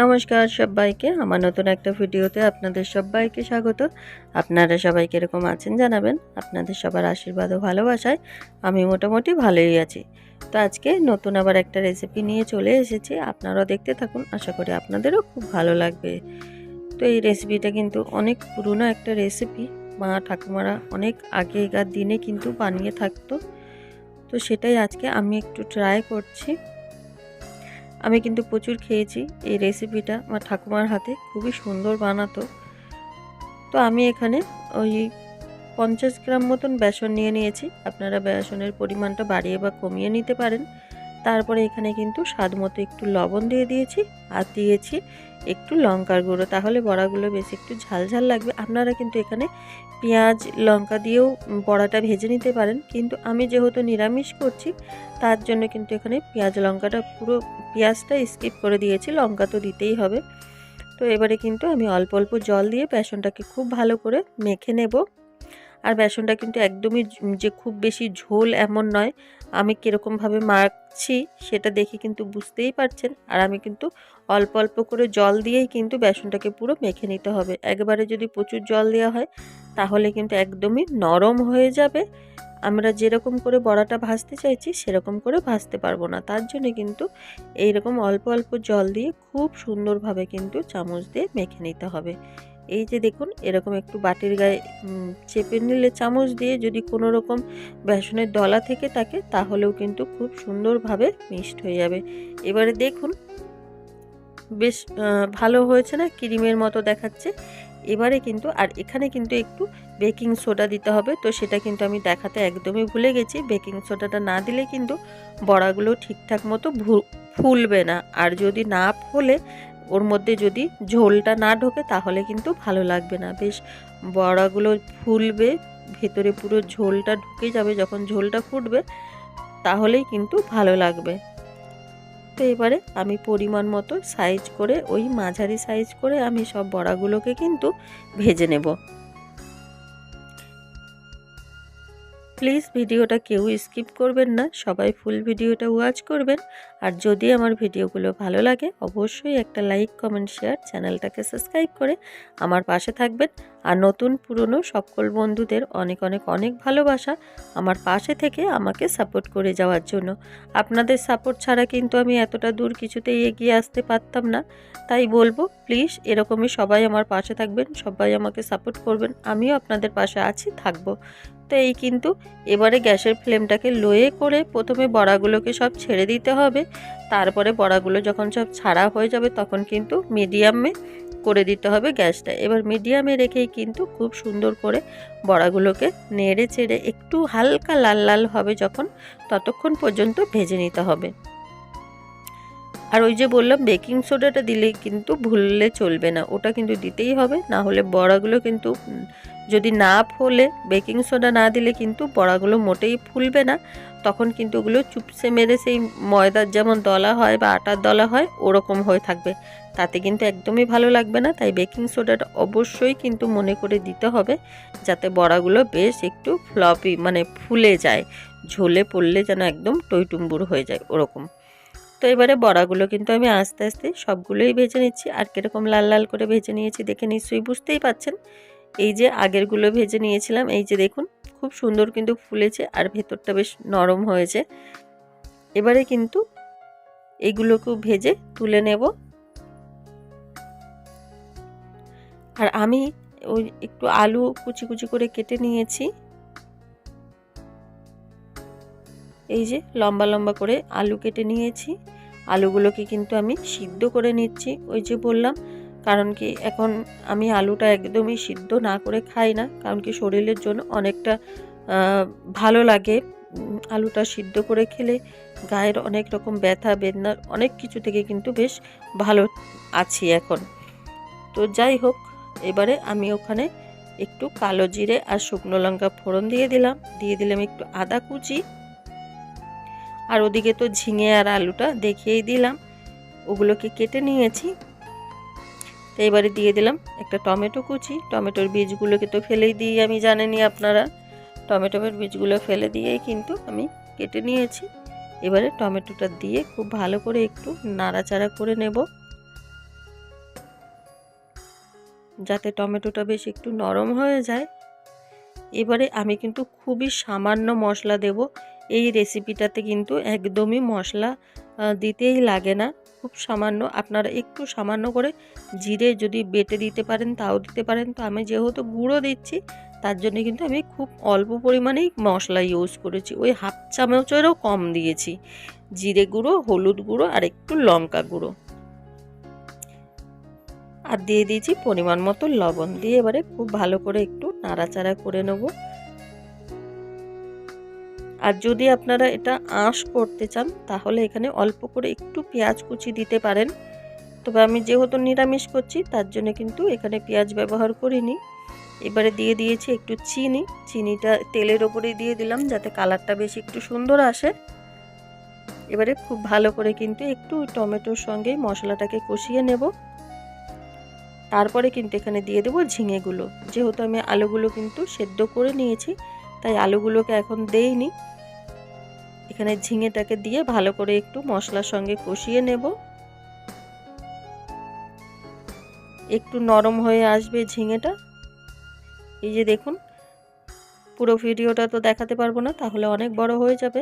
নমস্কার সবাইকে, আমার নতুন একটা ভিডিওতে আপনাদের সবাইকে স্বাগত। আপনারা সবাই কীরকম আছেন জানাবেন? আপনাদের সবার আশীর্বাদ ও ভালোবাসায় আমি মোটামুটি ভালোই আছি। তো আজকে নতুন আবার একটা রেসিপি নিয়ে চলে এসেছি, আপনারাও দেখতে থাকুন, আশা করি আপনাদেরও খুব ভালো লাগবে। তো এই রেসিপিটা কিন্তু অনেক পুরনো একটা রেসিপি মা ঠাকুমারা অনেক আগেকার দিনে কিন্তু বানিয়ে থাকতো। তো সেটাই আজকে আমি একটু ট্রাই করছি। আমি কিন্তু প্রচুর খেয়েছি। এই রেসিপিটা আমার ঠাকুমার হাতে খুবই সুন্দর বানাতো। তো আমি এখানে ওই পঞ্চাশ গ্রাম মতন বেসন নিয়ে নিয়েছি। আপনারা বেসনের পরিমাণটা বাড়িয়ে বা কমিয়ে নিতে পারেন। তারপরে এখানে কিন্তু স্বাদ মতো একটু লবণ দিয়ে দিয়েছি আর দিয়েছি একটু লঙ্কার গুঁড়ো। তাহলে বড়াগুলো বেশ একটু ঝালঝাল লাগবে। আপনারা কিন্তু এখানে পেঁয়াজ, লঙ্কা দিয়েও বড়াটা ভেজে নিতে পারেন। কিন্তু আমি যেহেতু নিরামিষ করছি, তার জন্য কিন্তু এখানে পেঁয়াজ, লঙ্কাটা পুরো পেঁয়াজটা স্কিপ করে দিয়েছি। লঙ্কা তো দিতেই হবে। তো এবারে কিন্তু আমি অল্প অল্প জল দিয়ে বেসনটাকে খুব ভালো করে মেখে নেব। আর বেসনটা কিন্তু একদমই যে খুব বেশি ঝোল এমন নয় আমি কীরকমভাবে মাখছি সেটা দেখে কিন্তু বুঝতেই পারছেন। আর আমি কিন্তু অল্প অল্প করে জল দিয়েই কিন্তু বেসনটাকে পুরো মেখে নিতে হবে। একবারে যদি প্রচুর জল দেওয়া হয়, তাহলে কিন্তু একদমই নরম হয়ে যাবে। আমরা যেরকম করে বড়াটা ভাজতে চাইছি, সেরকম করে ভাজতে পারব না। তার জন্য কিন্তু এইরকম অল্প অল্প জল দিয়ে খুব সুন্দরভাবে কিন্তু চামচ দিয়ে মেখে নিতে হবে। এই যে দেখুন, এরকম একটু বাটির গায়ে চেপে নিলে চামচ দিয়ে যদি কোনো রকম বেসনের দলা থেকে থাকে, তাহলেও কিন্তু খুব সুন্দরভাবে মিক্সড হয়ে যাবে। এবারে দেখুন, বেশ ভালো হয়েছে না? ক্রিমের মতো দেখাচ্ছে। এবারে কিন্তু, আর এখানে কিন্তু একটু বেকিং সোডা দিতে হবে। তো সেটা কিন্তু আমি দেখাতে একদমই ভুলে গেছি। বেকিং সোডাটা না দিলে কিন্তু বড়াগুলো ঠিকঠাক মতো ফুলবে না। আর যদি না ফোলে ওর মধ্যে যদি ঝোলটা না ঢোকে তাহলে কিন্তু ভালো লাগবে না। বেশ বড়াগুলো ফুলবে, ভেতরে পুরো ঝোলটা ঢুকে যাবে, যখন ঝোলটা ফুটবে তাহলেই কিন্তু ভালো লাগবে। তো এবারে আমি পরিমাণ মতো সাইজ করে, ওই মাঝারি সাইজ করে আমি সব বড়াগুলোকে কিন্তু ভেজে নেব। প্লিজ ভিডিওটা কেউ স্কিপ করবেন না, সবাই ফুল ভিডিওটা ওয়াচ করবেন। আর যদি আমার ভিডিওগুলো ভালো লাগে, অবশ্যই একটা লাইক, কমেন্ট, শেয়ার চ্যানেলটাকে সাবস্ক্রাইব করে আমার পাশে থাকবেন। আর নতুন, পুরনো সকল বন্ধুদের অনেক অনেক অনেক ভালোবাসা আমার পাশে থেকে আমাকে সাপোর্ট করে যাওয়ার জন্য। আপনাদের সাপোর্ট ছাড়া কিন্তু আমি এতটা দূর কিছুতেই এগিয়ে আসতে পারতাম না। তাই বলব, প্লিজ এরকমই সবাই আমার পাশে থাকবেন, সবাই আমাকে সাপোর্ট করবেন, আমিও আপনাদের পাশে আছি, থাকব। তো এই কিন্তু এবারে গ্যাসের ফ্লেমটাকে লোয়ে করে প্রথমে বড়াগুলোকে সব ছেড়ে দিতে হবে। তারপরে বড়াগুলো যখন সব ছাড়া হয়ে যাবে তখন কিন্তু মিডিয়ামে করে দিতে হবে গ্যাসটা। এবার মিডিয়ামে রেখেই কিন্তু খুব সুন্দর করে বড়াগুলোকে নেড়ে চেড়ে একটু হালকা লাল লাল হবে যখন ততক্ষণ পর্যন্ত ভেজে নিতে হবে। আর ওই যে বললাম বেকিং সোডাটা দিলে কিন্তু ভুললে চলবে না। ওটা কিন্তু দিতেই হবে, না হলে বড়াগুলো কিন্তু যদি না ফোলে বেকিং সোডা না দিলে কিন্তু বড়াগুলো মোটেই ফুলবে না। তখন কিন্তু ওগুলো চুপসে মেরে সেই ময়দার যেমন দলা হয় বা আটার দলা হয়, ওরকম হয়ে থাকবে। তাতে কিন্তু একদমই ভালো লাগবে না। তাই বেকিং সোডাটা অবশ্যই কিন্তু মনে করে দিতে হবে, যাতে বড়াগুলো বেশ একটু ফ্লপি মানে ফুলে যায়। ঝোলে পড়লে যেন একদম টইটুম্বুর হয়ে যায় ওরকম। তো এবারে বড়াগুলো কিন্তু আমি আস্তে আস্তে সবগুলোই ভেজে নিচ্ছি। আর কীরকম লাল লাল করে ভেজে নিয়েছি দেখে নিশ্চয়ই বুঝতেই পাচ্ছেন এই যে আগেরগুলো ভেজে নিয়েছিলাম, এই যে দেখুন, খুব সুন্দর কিন্তু ফুলেছে আর ভেতরটা বেশ নরম হয়েছে। এবারে কিন্তু এইগুলোকেও ভেজে তুলে নেব। আর আমি ওই একটু আলু কুচি কুচি করে কেটে নিয়েছি। এই যে লম্বা লম্বা করে আলু কেটে নিয়েছি। আলুগুলোকে কিন্তু আমি সিদ্ধ করে নিচ্ছি। ওই যে বললাম কারণ কি, এখন আমি আলুটা একদমই সিদ্ধ না করে খাই না, কারণ কি শরীরের জন্য অনেকটা ভালো লাগে। আলুটা সিদ্ধ করে খেলে গায়ের অনেক রকম ব্যথা বেদনা অনেক কিছু থেকে কিন্তু বেশ ভালো আছি এখন। তো যাই হোক, এবারে আমি ওখানে একটু কালো জিরে আর শুকনো লঙ্কা ফোড়ন দিয়ে দিলাম। দিয়ে দিলাম একটু আদা কুচি। আর ওদিকে তো ঝিঙে আর আলুটা দেখিয়েই দিলাম। ওগুলোকে কেটে নিয়েছি। তো এবারে দিয়ে দিলাম একটা টমেটো কুচি। টমেটোর বীজগুলোকে তো ফেলেই দিই আমি জানেনি আপনারা। টমেটোর বীজগুলো ফেলে দিয়েই কিন্তু আমি কেটে নিয়েছি। এবারে টমেটোটা দিয়ে খুব ভালো করে একটু নাড়াচাড়া করে নেব। যাতে টমেটোটা বেশ একটু নরম হয়ে যায়। এবারে আমি কিন্তু খুবই সামান্য মশলা দেব। এই রেসিপিটাতে কিন্তু একদমই মশলা দিতেই লাগে না। খুব সামান্য, আপনারা একটু সামান্য করে জিরে যদি বেটে দিতে পারেন, তাও দিতে পারেন। তো আমি যেহেতু গুঁড়ো দিচ্ছি, তার জন্য কিন্তু আমি খুব অল্প পরিমাণেই মশলা ইউজ করেছি। ওই হাফ চামচেরও কম দিয়েছি। জিরে গুঁড়ো, হলুদ গুঁড়ো আর একটু লঙ্কা গুঁড়ো। আর দিয়ে দিয়েছি পরিমাণ মতো লবণ। দিয়ে এবারে খুব ভালো করে একটু নাড়াচাড়া করে নেব। আর যদি আপনারা এটা আঁশ করতে চান, তাহলে এখানে অল্প করে একটু পেঁয়াজ কুচি দিতে পারেন। তবে আমি যেহেতু নিরামিষ করছি, তার জন্য কিন্তু এখানে পেঁয়াজ ব্যবহার করিনি। এবারে দিয়ে দিয়েছি একটু চিনি। চিনিটা তেলের ওপরে দিয়ে দিলাম যাতে কালারটা বেশি একটু সুন্দর আসে। এবারে খুব ভালো করে কিন্তু একটু টমেটোর সঙ্গে মশলাটাকে কষিয়ে নেব। তারপরে কিন্তু এখানে দিয়ে দেবো ঝিঙেগুলো। যেহেতু আমি আলুগুলো কিন্তু সেদ্ধ করে নিয়েছি, তাই আলুগুলোকে এখন দেইনি। এখানে ঝিঙেটাকে দিয়ে ভালো করে একটু মশলার সঙ্গে কষিয়ে নেব। একটু নরম হয়ে আসবে ঝিঙেটা। এই যে দেখুন, পুরো ভিডিওটা তো দেখাতে পারব না, তাহলে অনেক বড় হয়ে যাবে।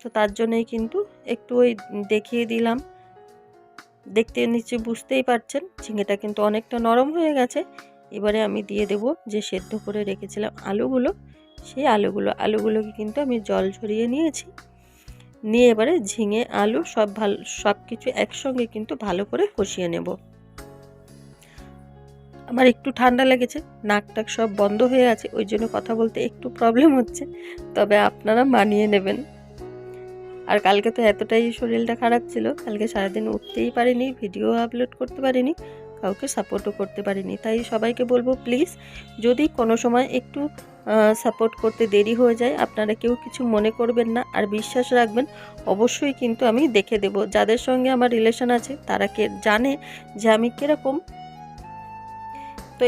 তো তার জন্যই কিন্তু একটু ওই দেখিয়ে দিলাম। দেখতে নিচে বুঝতেই পারছেন, ঝিঙেটা কিন্তু অনেকটা নরম হয়ে গেছে। এবারে আমি দিয়ে দেব যে সেদ্ধ করে রেখেছিলাম আলুগুলো। সেই আলুগুলো, আলুগুলোকে কিন্তু আমি জল ঝরিয়ে নিয়েছি। নিয়ে এবারে ঝিঙে, আলু সব ভালো, সব কিছু একসঙ্গে কিন্তু ভালো করে কষিয়ে নেব। আমার একটু ঠান্ডা লেগেছে, নাক টাক সব বন্ধ হয়ে আছে, ওই জন্য কথা বলতে একটু প্রবলেম হচ্ছে, তবে আপনারা মানিয়ে নেবেন। আর কালকে তো এতটাই শরীরটা খারাপ ছিল, কালকে সারাদিন উঠতেই পারিনি ভিডিও আপলোড করতে পারিনি কাউকে সাপোর্টও করতে পারিনি। তাই সবাইকে বলব প্লিজ যদি কোনো সময় একটু সাপোর্ট করতে দেরি হয়ে যায়, আপনারা কেউ কিছু মনে করবেন না। আর বিশ্বাস রাখবেন, অবশ্যই কিন্তু আমি দেখে দেব। যাদের সঙ্গে আমার রিলেশন আছে, তারা কে জানে যে আমি কীরকম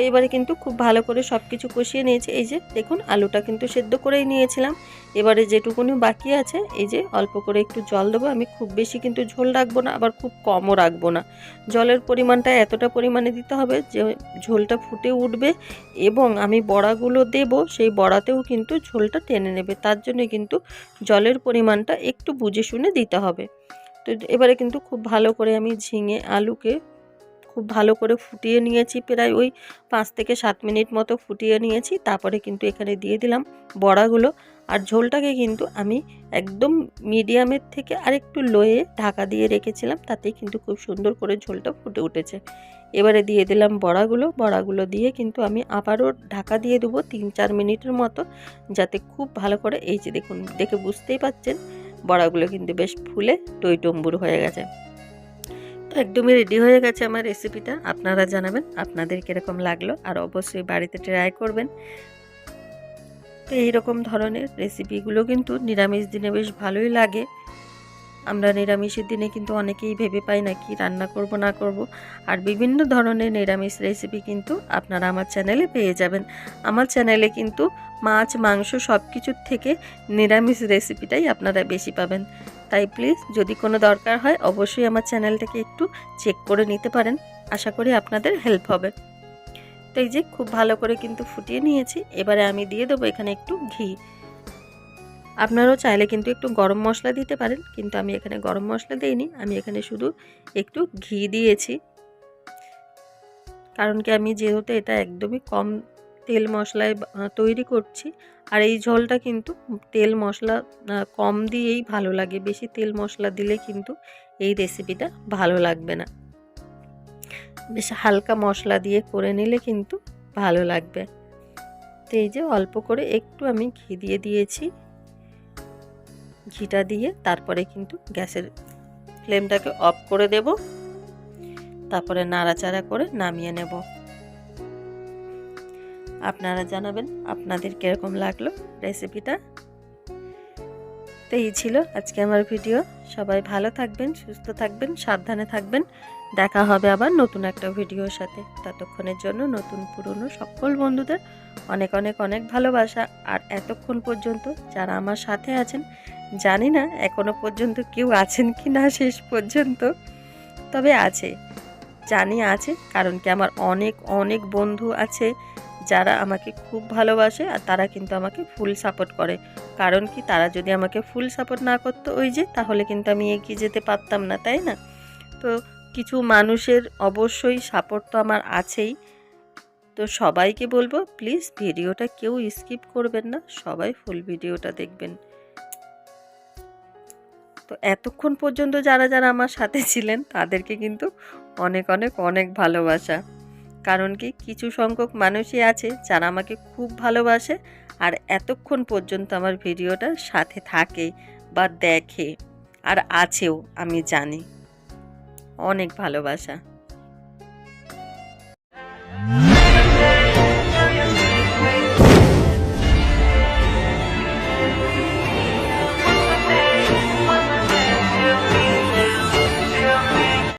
এবারে কিন্তু খুব ভালো করে সব কিছু কষিয়ে নিয়েছি। এই যে দেখুন, আলুটা কিন্তু সেদ্ধ করেই নিয়েছিলাম। এবারে যেটুকুনি বাকি আছে, এই যে অল্প করে একটু জল দেবো। আমি খুব বেশি কিন্তু ঝোল রাখব না, আবার খুব কমও রাখব না। জলের পরিমাণটা এতটা পরিমাণে দিতে হবে যে ঝোলটা ফুটে উঠবে এবং আমি বড়াগুলো দেব, সেই বড়াতেও কিন্তু ঝোলটা টেনে নেবে। তার জন্য কিন্তু জলের পরিমাণটা একটু বুঝে শুনে দিতে হবে। তো এবারে কিন্তু খুব ভালো করে আমি ঝিঙে আলুকে খুব ভালো করে ফুটিয়ে নিয়েছি প্রায় ওই পাঁচ থেকে সাত মিনিট মতো ফুটিয়ে নিয়েছি। তারপরে কিন্তু এখানে দিয়ে দিলাম বড়াগুলো। আর ঝোলটাকে কিন্তু আমি একদম মিডিয়ামের থেকে আরেকটু লোয়ে ঢাকা দিয়ে রেখেছিলাম, তাতেই কিন্তু খুব সুন্দর করে ঝোলটা ফুটে উঠেছে। এবারে দিয়ে দিলাম বড়াগুলো। বড়াগুলো দিয়ে কিন্তু আমি আবারও ঢাকা দিয়ে দেবো তিন চার মিনিটের মতো, যাতে খুব ভালো করে, এই যে দেখুন, দেখে বুঝতেই পাচ্ছেন, বড়াগুলো কিন্তু বেশ ফুলে টই টম্বুর হয়ে গেছে। একদমই রেডি হয়ে গেছে আমার রেসিপিটা আপনারা জানাবেন আপনাদের কীরকম লাগল আর অবশ্যই বাড়িতে ট্রাই করবেন। তো এইরকম ধরনের রেসিপিগুলো কিন্তু নিরামিষ দিনে বেশ ভালোই লাগে। আমরা নিরামিষের দিনে কিন্তু অনেকেই ভেবে পাই না কি রান্না করব, না করব। আর বিভিন্ন ধরনের নিরামিষ রেসিপি কিন্তু আপনারা আমার চ্যানেলে পেয়ে যাবেন। আমার চ্যানেলে কিন্তু মাছ, মাংস সব কিছুর থেকে নিরামিষ রেসিপিটাই আপনারা বেশি পাবেন। তাই প্লিজ যদি কোনো দরকার হয় অবশ্যই আমার চ্যানেলটাকে একটু চেক করে নিতে পারেন। আশা করি আপনাদের হেল্প হবে। তো এই যে খুব ভালো করে কিন্তু ফুটিয়ে নিয়েছি। এবারে আমি দিয়ে দেবো এখানে একটু ঘি। আপনারাও চাইলে কিন্তু একটু গরম মশলা দিতে পারেন, কিন্তু আমি এখানে গরম মশলা দিইনি। আমি এখানে শুধু একটু ঘি দিয়েছি। কারণ কি আমি যেহেতু এটা একদমই কম তেল মশলায় তৈরি করছি। আর এই ঝোলটা কিন্তু তেল মশলা কম দিয়েই ভালো লাগে। বেশি তেল মশলা দিলে কিন্তু এই রেসিপিটা ভালো লাগবে না। বেশ হালকা মশলা দিয়ে করে নিলে কিন্তু ভালো লাগবে। তো এই যে অল্প করে একটু আমি ঘি দিয়ে দিয়েছি। ঘিটা দিয়ে তারপরে কিন্তু গ্যাসের ফ্লেমটাকে অফ করে দেব। তারপরে নাড়াচাড়া করে নামিয়ে নেব। আপনারা জানাবেন আপনাদের কীরকম লাগল রেসিপিটা। তো এই ছিল আজকে আমার ভিডিও। সবাই ভালো থাকবেন, সুস্থ থাকবেন, সাবধানে থাকবেন। দেখা হবে আবার নতুন একটা ভিডিওর সাথে। ততক্ষণের জন্য নতুন পুরনো সকল বন্ধুদের অনেক অনেক অনেক ভালোবাসা। আর এতক্ষণ পর্যন্ত যারা আমার সাথে আছেন, জানি না এখনও পর্যন্ত কেউ আছেন কি না শেষ পর্যন্ত। তবে আছে, জানি আছে, কারণ কি আমার অনেক অনেক বন্ধু আছে যারা আমাকে খুব ভালোবাসে আর তারা কিন্তু আমাকে ফুল সাপোর্ট করে। কারণ কি? তারা যদি আমাকে ফুল সাপোর্ট না করতো ওই যে, তাহলে কিন্তু আমি এগিয়ে যেতে পারতাম না, তাই না? তো কিছু মানুষের অবশ্যই সাপোর্ট তো আমার আছেই। তো সবাইকে বলব প্লিজ ভিডিওটা কেউ স্কিপ করবেন না, সবাই ফুল ভিডিওটা দেখবেন। তো এতক্ষণ পর্যন্ত যারা যারা আমার সাথে ছিলেন, তাদেরকে কিন্তু অনেক অনেক অনেক ভালোবাসা। কারণ কি কিছু সংখ্যক মানুষই আছে যারা আমাকে খুব ভালোবাসে আর এতক্ষণ পর্যন্ত আমার ভিডিওটা সাথে থাকে বা দেখে আর আছেও, আমি জানি। অনেক ভালোবাসা।